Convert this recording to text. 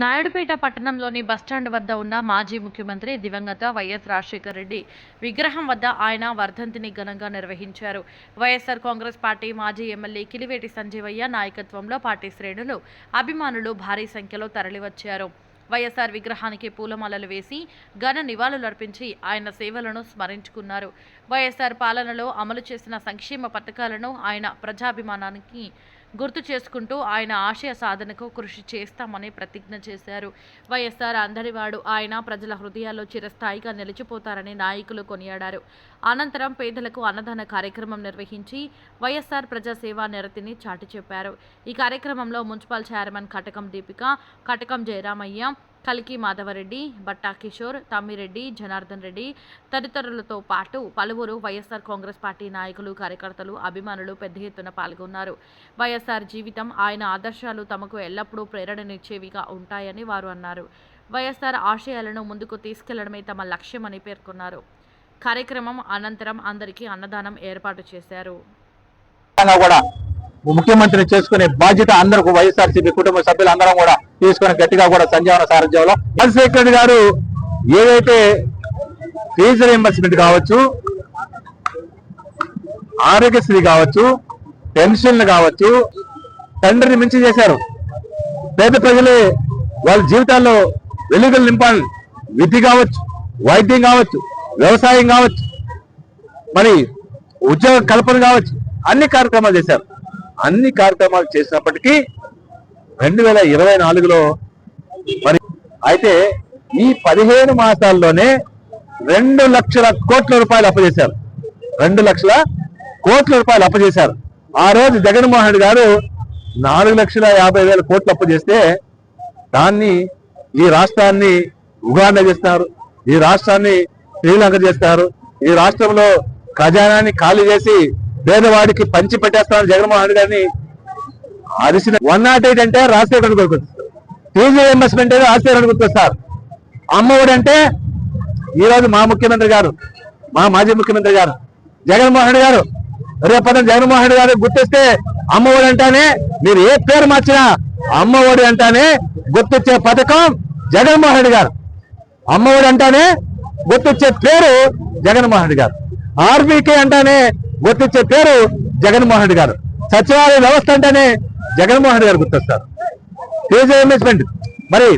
నాయుడుపేట పట్టణంలోని బస్టాండ్ వద్ద ఉన్న మాజీ ముఖ్యమంత్రి దివంగత వైఎస్ రాజశేఖర రెడ్డి విగ్రహం వద్ద ఆయన వర్ధంతిని ఘనంగా నిర్వహించారు. వైఎస్ఆర్ కాంగ్రెస్ పార్టీ మాజీ ఎమ్మెల్యే కిలివేటి సంజీవయ్య నాయకత్వంలో పార్టీ శ్రేణులు అభిమానులు భారీ సంఖ్యలో తరలివచ్చారు. వైఎస్ఆర్ విగ్రహానికి పూలమాలలు వేసి ఘన నివాళులర్పించి ఆయన సేవలను స్మరించుకున్నారు. వైఎస్ఆర్ పాలనలో అమలు చేసిన సంక్షేమ పథకాలను ఆయన ప్రజాభిమానానికి గుర్తు చేసుకుంటూ ఆయన ఆశయ సాధనకు కృషి చేస్తామని ప్రతిజ్ఞ చేశారు. వైఎస్ఆర్ అందరివాడు ఆయన ప్రజల హృదయాల్లో చిరస్థాయిగా నిలిచిపోతారని నాయకులు కొనియాడారు. అనంతరం పేదలకు అన్నదాన కార్యక్రమం నిర్వహించి వైఎస్ఆర్ ప్రజాసేవా నిరతిని చాటి చెప్పారు ఈ కార్యక్రమంలో మున్సిపల్ చైర్మన్ కటకం దీపిక కటకం జయరామయ్య కలికి మాధవరెడ్డి బట్టా కిషోర్ తమ్మిరెడ్డి జనార్దన్ రెడ్డి తదితరులతో పాటు పలువురు వైఎస్ఆర్ కాంగ్రెస్ పార్టీ నాయకులు కార్యకర్తలు అభిమానులు పెద్ద ఎత్తున పాల్గొన్నారు. వైఎస్ఆర్ జీవితం ఆయన ఆదర్శాలు తమకు ఎల్లప్పుడూ ప్రేరణనిచ్చేవిగా ఉంటాయని వారు అన్నారు. వైఎస్ఆర్ ఆశయాలను ముందుకు తీసుకెళ్ళడమే తమ లక్ష్యమని పేర్కొన్నారు. కార్యక్రమం అనంతరం అందరికీ అన్నదానం ఏర్పాటు చేశారు. కూడా ముఖ్యమంత్రిని చేసుకునే బాధ్యత అందరూ వైఎస్ఆర్సీపీ కుటుంబ సభ్యులు అందరం కూడా తీసుకుని గట్టిగా కూడా సంజీవన సారథ్యంలో. రాజశేఖర్ రెడ్డి గారు ఏదైతే ఫీజు రియంబర్స్మెంట్ కావచ్చు ఆరోగ్యశ్రీ కావచ్చు పెన్షన్లు కావచ్చు తండ్రిని మించి చేశారు. పేద ప్రజలే వాళ్ళ జీవితాల్లో వెలుగులు నింపాలి. విద్య కావచ్చు వైద్యం కావచ్చు వ్యవసాయం కావచ్చు మరి ఉద్యోగ కల్పన కావచ్చు అన్ని కార్యక్రమాలు చేశారు. అన్ని కార్యక్రమాలు చేసినప్పటికీ రెండు వేల ఇరవై నాలుగులో మరి అయితే ఈ పదిహేను మాసాల్లోనే రెండు లక్షల కోట్ల రూపాయలు అప్పజేశారు. రెండు లక్షల కోట్ల రూపాయలు అప్పజేశారు. ఆ రోజు జగన్మోహన్ రెడ్డి గారు నాలుగు లక్షల యాభై వేల కోట్లు అప్పు చేస్తే దాన్ని ఈ రాష్ట్రాన్ని ఉగాండ చేస్తున్నారు ఈ రాష్ట్రాన్ని శ్రీలంక చేస్తారు ఈ రాష్ట్రంలో ఖజానాన్ని ఖాళీ చేసి పేదవాడికి పంచి పెట్టేస్తాను జగన్మోహన్ రెడ్డి గారిని అరిసిన వన్ నాట్ ఎయిట్ అంటే రాజశేఖర్ గుర్తొస్తారు ఫీజు ఇన్వెస్ట్మెంట్ అంటే రాజశేఖర్ గుర్తొస్తారు అమ్మఒడి అంటే ఈ రోజు మా ముఖ్యమంత్రి గారు మా మాజీ ముఖ్యమంత్రి గారు జగన్మోహన్ రెడ్డి గారు. రేపటి జగన్మోహన్ రెడ్డి గారు గుర్తిస్తే అమ్మఒడి అంటానే మీరు ఏ పేరు మార్చినా అమ్మఒడి అంటానే గుర్తొచ్చే పథకం జగన్మోహన్ రెడ్డి గారు. అమ్మఒడి అంటానే గుర్తొచ్చే పేరు జగన్మోహన్ రెడ్డి గారు. ఆర్బీకే అంటానే గుర్తొచ్చే పేరు జగన్మోహన్ రెడ్డి గారు. సచివాలయ వ్యవస్థ అంటేనే జగన్మోహన్ రెడ్డి గారు గుర్తొస్తారు. ఫీజు ఇన్వెస్ట్మెంట్ మరి